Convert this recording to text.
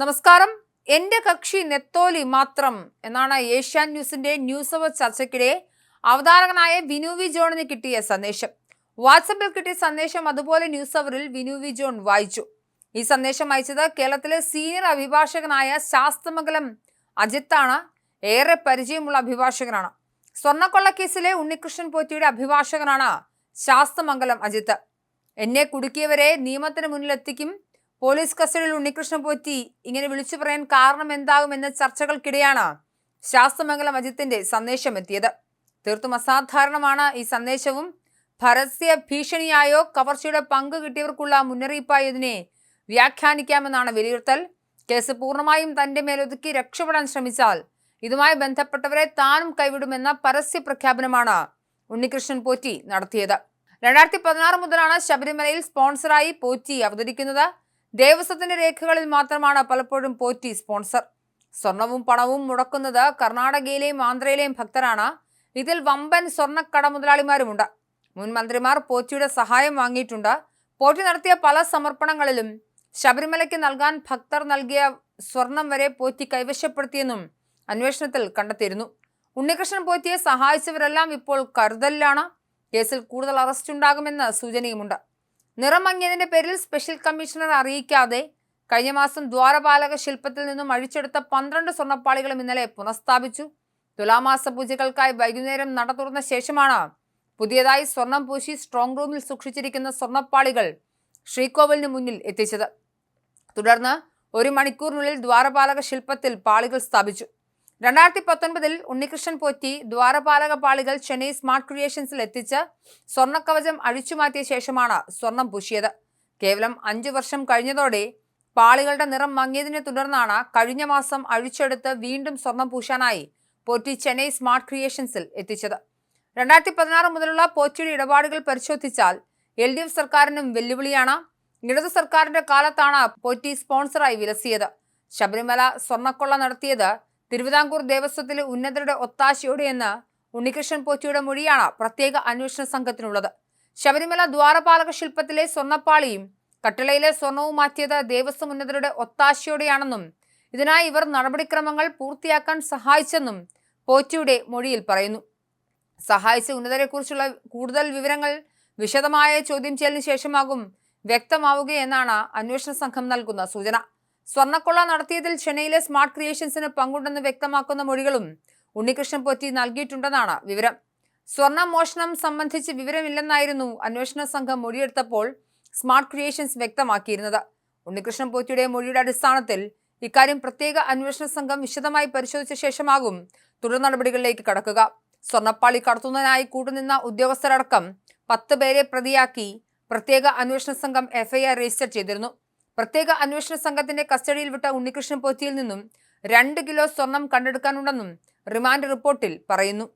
നമസ്കാരം. എന്റെ കക്ഷി നെത്തോലി മാത്രം എന്നാണ് ഏഷ്യാൻ ന്യൂസിന്റെ ന്യൂസ് അവർ ചർച്ചയ്ക്കിടെ അവതാരകനായ വിനു വി ജോണിന് കിട്ടിയ സന്ദേശം. വാട്സപ്പിൽ കിട്ടിയ സന്ദേശം അതുപോലെ ന്യൂസ് അവറിൽ വിനു വി ജോൺ വായിച്ചു. ഈ സന്ദേശം അയച്ചത് കേരളത്തിലെ സീനിയർ അഭിഭാഷകനായ ശാസ്തമംഗലം അജിത്താണ്. ഏറെ പരിചയമുള്ള അഭിഭാഷകനാണ്. സ്വർണക്കൊള്ളക്കേസിലെ ഉണ്ണികൃഷ്ണൻ പോറ്റിയുടെ അഭിഭാഷകനാണ് ശാസ്തമംഗലം അജിത്ത്. എന്നെ കുടുക്കിയവരെ നിയമത്തിന് മുന്നിലെത്തിക്കും പോലീസ് കസ്റ്റഡിയിൽ ഉണ്ണികൃഷ്ണൻ പോറ്റി. ഇങ്ങനെ വിളിച്ചു പറയാൻ കാരണം എന്താകുമെന്ന ചർച്ചകൾക്കിടെയാണ് ശാസ്തമംഗലം അജിത്തിന്റെ സന്ദേശം എത്തിയത് തീർത്തും അസാധാരണമാണ് ഈ സന്ദേശവും. പരസ്യ ഭീഷണിയായോ കവർച്ചയുടെ പങ്ക് കിട്ടിയവർക്കുള്ള മുന്നറിയിപ്പായോ ഇതിനെ വ്യാഖ്യാനിക്കാമെന്നാണ് വിലയിരുത്തൽ. കേസ് പൂർണമായും തന്റെ മേലൊതുക്കി രക്ഷപ്പെടാൻ ശ്രമിച്ചാൽ ഇതുമായി ബന്ധപ്പെട്ടവരെ താനും കൈവിടുമെന്ന പരസ്യ പ്രഖ്യാപനമാണ് ഉണ്ണികൃഷ്ണൻ പോറ്റി നടത്തിയത്. രണ്ടായിരത്തി പതിനാറ് മുതലാണ് ശബരിമലയിൽ സ്പോൺസറായി പോറ്റി അവതരിക്കുന്നത്. ദേവസ്വത്തിന്റെ രേഖകളിൽ മാത്രമാണ് പലപ്പോഴും പോറ്റി സ്പോൺസർ. സ്വർണവും പണവും മുടക്കുന്നത് കർണാടകയിലെയും ആന്ധ്രയിലെയും ഭക്തരാണ്. ഇതിൽ വമ്പൻ സ്വർണക്കട മുതലാളിമാരുമുണ്ട്. മുൻ മന്ത്രിമാർ പോറ്റിയുടെ സഹായം വാങ്ങിയിട്ടുണ്ട്. പോറ്റി നടത്തിയ പല സമർപ്പണങ്ങളിലും ശബരിമലയ്ക്ക് നൽകാൻ ഭക്തർ നൽകിയ സ്വർണം വരെ പോറ്റി കൈവശപ്പെടുത്തിയെന്നും അന്വേഷണത്തിൽ കണ്ടെത്തിയിരുന്നു. ഉണ്ണികൃഷ്ണൻ പോറ്റിയെ സഹായിച്ചവരെല്ലാം ഇപ്പോൾ കരുതലിലാണ്. കേസിൽ കൂടുതൽ അറസ്റ്റ് ഉണ്ടാകുമെന്ന സൂചനയുമുണ്ട്. നിറം മങ്ങിയതിന്റെ പേരിൽ സ്പെഷ്യൽ കമ്മീഷണർ അറിയിക്കാതെ കഴിഞ്ഞ മാസം ദ്വാരപാലക ശില്പത്തിൽ നിന്നും അഴിച്ചെടുത്ത പന്ത്രണ്ട് സ്വർണപ്പാളികളും ഇന്നലെ പുനഃസ്ഥാപിച്ചു. തുലാമാസ പൂജകൾക്കായി വൈകുന്നേരം നട തുറന്ന ശേഷമാണ് പുതിയതായി സ്വർണം പൂശി സ്ട്രോങ് റൂമിൽ സൂക്ഷിച്ചിരിക്കുന്ന സ്വർണപ്പാളികൾ ശ്രീകോവിലിന് മുന്നിൽ എത്തിച്ചത്. തുടർന്ന് ഒരു മണിക്കൂറിനുള്ളിൽ ദ്വാരപാലക ശില്പത്തിൽ പാളികൾ സ്ഥാപിച്ചു. രണ്ടായിരത്തി പത്തൊൻപതിൽ ഉണ്ണികൃഷ്ണൻ പോറ്റി ദ്വാരപാലക പാളികൾ ചെന്നൈ സ്മാർട്ട് ക്രിയേഷൻസിൽ എത്തിച്ച് സ്വർണക്കവചം അഴിച്ചുമാറ്റിയ ശേഷമാണ് സ്വർണം പൂശിയത്. കേവലം അഞ്ചു വർഷം കഴിഞ്ഞതോടെ പാളികളുടെ നിറം മങ്ങിയതിനെ തുടർന്നാണ് കഴിഞ്ഞ മാസം അഴിച്ചെടുത്ത് വീണ്ടും സ്വർണം പൂശാനായി പോറ്റി ചെന്നൈ സ്മാർട്ട് ക്രിയേഷൻസിൽ എത്തിച്ചത്. രണ്ടായിരത്തി പതിനാറ് മുതലുള്ള പോറ്റിയുടെ ഇടപാടുകൾ പരിശോധിച്ചാൽ എൽ ഡി എഫ് സർക്കാരിനും വെല്ലുവിളിയാണ്. ഇടതു സർക്കാരിന്റെ കാലത്താണ് പോറ്റി സ്പോൺസറായി വിലസിയത്. ശബരിമല സ്വർണക്കൊള്ള നടത്തിയത് തിരുവിതാംകൂർ ദേവസ്വത്തിലെ ഉന്നതരുടെ ഒത്താശയോടെയെന്ന് ഉണ്ണികൃഷ്ണൻ പോറ്റിയുടെ മൊഴിയാണ് പ്രത്യേക അന്വേഷണ സംഘത്തിനുള്ളത്. ശബരിമല ദ്വാരപാലക ശില്പത്തിലെ സ്വർണപ്പാളിയും കട്ടിളയിലെ സ്വർണവും മാറ്റിയത് ദേവസ്വം ഉന്നതരുടെ ഒത്താശയോടെയാണെന്നും ഇതിനായി ഇവർ നടപടിക്രമങ്ങൾ പൂർത്തിയാക്കാൻ സഹായിച്ചെന്നും പോറ്റിയുടെ മൊഴിയിൽ പറയുന്നു. സഹായിച്ച ഉന്നതരെക്കുറിച്ചുള്ള കൂടുതൽ വിവരങ്ങൾ വിശദമായ ചോദ്യം ചെയ്യലിന് ശേഷമാകും വ്യക്തമാവുകയെന്നാണ് അന്വേഷണ സംഘം നൽകുന്ന സൂചന. സ്വർണക്കൊള്ള നടത്തിയതിൽ ചെന്നൈയിലെ സ്മാർട്ട് ക്രിയേഷൻസിന് പങ്കുണ്ടെന്ന് വ്യക്തമാക്കുന്ന മൊഴികളും ഉണ്ണികൃഷ്ണൻ പൊറ്റി നൽകിയിട്ടുണ്ടെന്നാണ് വിവരം. സ്വർണ മോഷണം സംബന്ധിച്ച് വിവരമില്ലെന്നായിരുന്നു അന്വേഷണ സംഘം മൊഴിയെടുത്തപ്പോൾ സ്മാർട്ട് ക്രിയേഷൻസ് വ്യക്തമാക്കിയിരുന്നത്. ഉണ്ണികൃഷ്ണൻ പോറ്റിയുടെ മൊഴിയുടെ അടിസ്ഥാനത്തിൽ ഇക്കാര്യം പ്രത്യേക അന്വേഷണ സംഘം വിശദമായി പരിശോധിച്ച ശേഷമാകും തുടർ നടപടികളിലേക്ക് കടക്കുക. സ്വർണപ്പാളി കടത്തുന്നതിനായി കൂട്ടുനിന്ന ഉദ്യോഗസ്ഥരടക്കം പത്ത് പേരെ പ്രതിയാക്കി പ്രത്യേക അന്വേഷണ സംഘം എഫ്ഐആർ രജിസ്റ്റർ ചെയ്തിരുന്നു. പ്രത്യേക അന്വേഷണ സംഘത്തിന്റെ കസ്റ്റഡിയിൽ വിട്ട ഉണ്ണികൃഷ്ണൻ പോത്തിയിൽ നിന്നും രണ്ട് കിലോ സ്വർണം കണ്ടെടുക്കാനുണ്ടെന്നും റിമാൻഡ് റിപ്പോർട്ടിൽ പറയുന്നു.